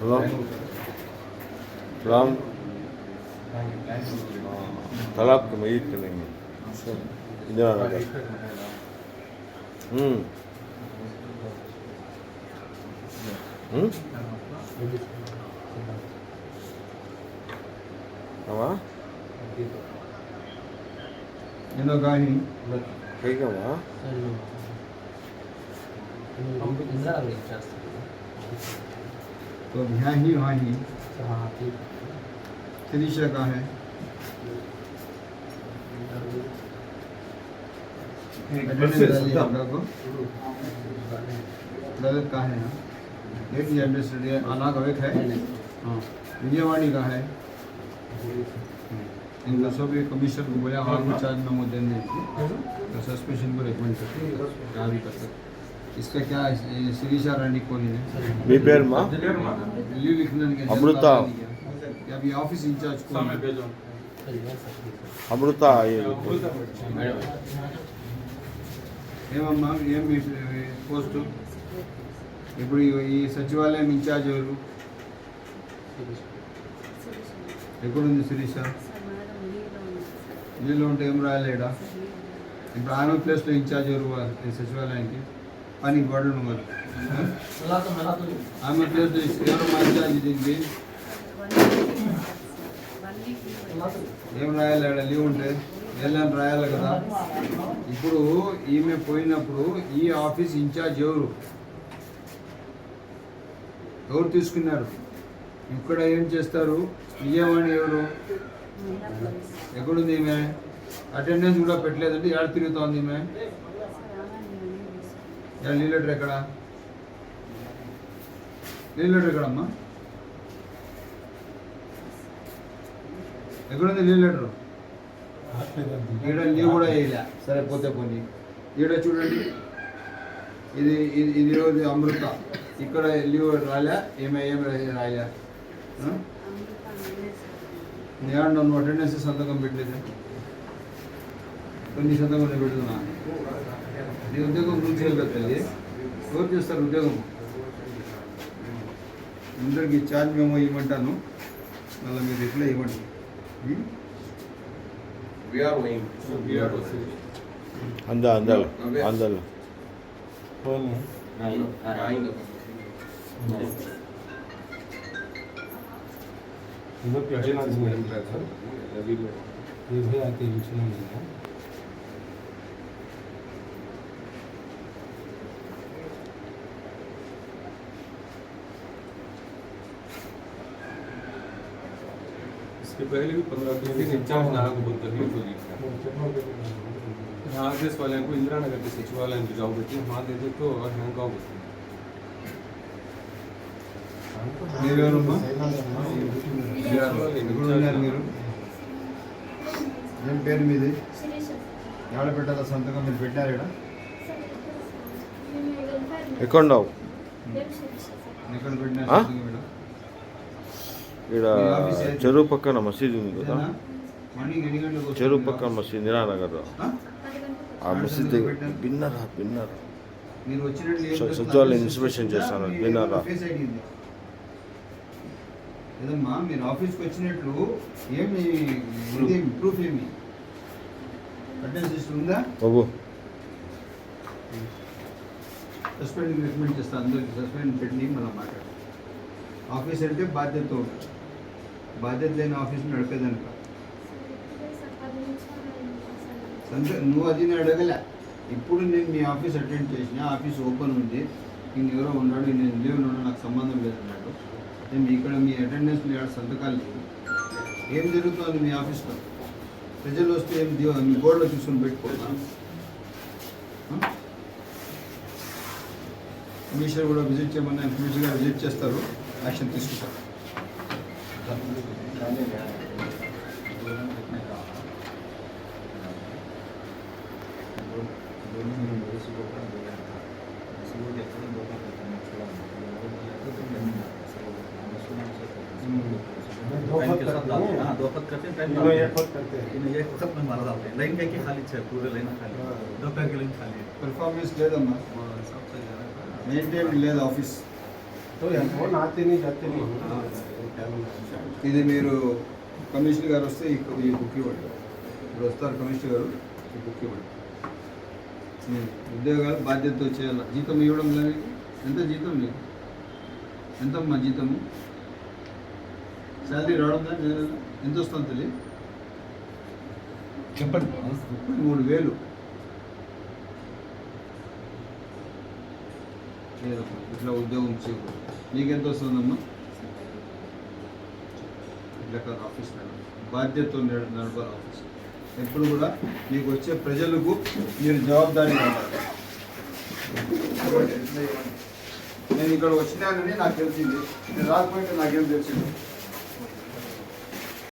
Hello? From तालाब के मजीद करेंगे इंदिरा नगर हम्म हम्म అమ్మా ఎన్నో కానీ ठीक అమ్మా तो यहाँ ही वहाँ ही त्रिशा का है Attendance डालिए आपका को ललित का है यहाँ एक ही एड्रेस है आना का एक है हाँ विजयवाड़ी का है इन दसों भी कमिश्नर को बोला और भी चार्ज मेमो देने तो सस्पेंशन को रिकमेंड करते हैं क्या भी कर सकते इसका क्या है ये शिरीषा रानी कोनी है మీ పేరుమా लीव लिखने के अमृता। या अभी ऑफिस इंचार्ज कौन है? అమృత ఏమమ్మా ఏం మీ పోస్టు ఇప్పుడు ఈ- ఈ సచివాలయం ఇన్ఛార్జ్ ఎవరు ఎక్కడుంది శిరీష? నీళ్ళు ఉంటే ఏం రాయలేడా ఇప్పుడు ఆమె ప్లేస్లో ఇన్ఛార్జ్ ఎవరు సచివాలయానికి? పని గొడవను మరి. ఆమె ప్లేస్లో ఎవరు మా ఇన్ఛార్జ్ దీనికి ఏం రాయాలి లీవ్ ఉంటే? వెళ్ళని రాయాలి కదా. ఇప్పుడు ఈమె పోయినప్పుడు ఈ ఆఫీస్ ఇన్ఛార్జ్ ఎవరు? ఎవరు తీసుకున్నారు? ఇక్కడ ఏం చేస్తారు? విజయవాణి ఎవరు? ఎక్కడుంది ఈమె? అటెండెన్స్ కూడా పెట్టలేదంటే ఎక్కడ తిరుగుతోంది ఈమె? ఎక్కడ లీవ్ లెటర్ ఎక్కడ? లీవ్ లెటర్ ఎక్కడమ్మా? ఎక్కడుంది లీవ్ లెటర్? ఈడ లీవ్ కూడా వేయలే. సరే పోతే పోనీ. ఈడ చూడండి. ఇది ఇది ఈరోజు అమృత. ఇక్కడ లీవ్ రాలే ఏమే ఏం రాయలే? నేను నువ్వు అటెండెన్స్ సంతకం పెట్టలేదు. కొన్ని సంతకం నేను పెడుతున్నా. నీ ఉద్యోగం గురించి కదా తల్లి. ఎవరు చేస్తారు ఉద్యోగం? అందరికి ఛార్జ్ మేము ఇవ్వమంటాను. మళ్ళీ మీరు ఎట్లా ఇవ్వండి. అంద అందల అందల इसके पहले भी पंद्रह दिन इंचार्ज नाहक को बहुत यहाँ आदेश वाले को इंदिरा नगर के सचिवालय में जाओ बेटी। वहाँ दे तो और हैंग మీరెవరమ్మా? ఎక్కడున్నారు మీరు. ఏం పేరు మీది? ఎవడ పెట్టాల సంతకం? మీరు పెట్టారు ఇక్కడ? ఎక్కడ ఇక్కడ? చెరువు పక్కన మసీదు ఉంది కదా. చెరువు పక్కన? మసీదు ఇందిరానగర్లో ఆ? ఆ మసీద్ స- చేస్తున్నారు? సచివాలయం ఇన్స్పెక్షన్ చేస్తాను. మీ లేదమ్మా మీరు ఆఫీస్కి వచ్చినట్లు ఏమి ఇది ప్రూఫ్ ఏమి? అటెండెన్స్ లిస్ట్ ఉందా? బాబు. సస్పెండ్ రికమెండ్ చేస్తాను అందరికి సస్పెండ్ పెట్టి మనం మాట్లాడు ఆఫీస్ అంటే బాధ్యత ఉంటుంది బాధ్యత లేని ఆఫీస్ నడిపేదనుక. సంత నువ్వు అది నేను అడగలే. ఇప్పుడు నేను మీ ఆఫీస్ అటెండ్ చేసిన ఆఫీస్ ఓపెన్ ఉంది. నేను ఎవరో ఉన్నాడు నేను లీవ్ ఉన్నాడు నాకు సంబంధం లేదు అన్నాడు నేను ఇక్కడ మీ అటెండెన్స్ లేడు సంతకాలు లేదు ఏం జరుగుతుంది మీ ఆఫీస్లో? ప్రజలు వస్తే ఏం మీ బోర్డులో చూసుకొని పెట్టుకోవాలా కమిషనర్ కూడా విజిట్ చేయమని కమిషనర్ విజిట్ చేస్తారు యాక్షన్ తీసుకుంటారు. Thank. करते हैं टाइम इन्हों एक वक्त करते हैं इन्हें एक वक्त में मारा डालते हैं लाइन का की खाली है पूरे लाइन खाली हाँ। दोपहर की लाइन खाली है పెర్ఫార్మెన్స్ లేదమ్మా और सबसे ज़्यादा మెయింటైన్ లేదు ఆఫీస్ तो यहाँ फोन आते नहीं जाते नहीं हाँ। ఇది మీరు కమిషనర్ గారు వస్తే ఈ ఈ బుక్ ఇవ్వండి ఇప్పుడు వస్తారు కమిషనర్ గారు ఈ బుక్ ఇవ్వండి మీ ఉద్యోగాలు బాధ్యతతో చేయాలి జీతం ఇవ్వడం లేదు మీకు? ఎంత జీతం మీకు ఎంతమ్మా జీతము శాలరీ రావడం నెల- ఎంత వస్తుంది తెలియదు చెప్పండి. ముప్పై మూడు వేలు. లేదమ్మా ఇట్లా ఉద్యోగం చేయకూడదు. నీకెంత వస్తుందమ్మా? ఇట్లా కాదు ఆఫీస్. బాధ్యతతో నడ- నడపాలి ఆఫీస్. ఎప్పుడు కూడా మీకు వచ్చే ప్రజలకు మీరు జవాబుదారీ నేను ఇక్కడ వచ్చినానని నాకు తెలిసింది. నేను రాకపోయింటే నాకేం తెలిసింది?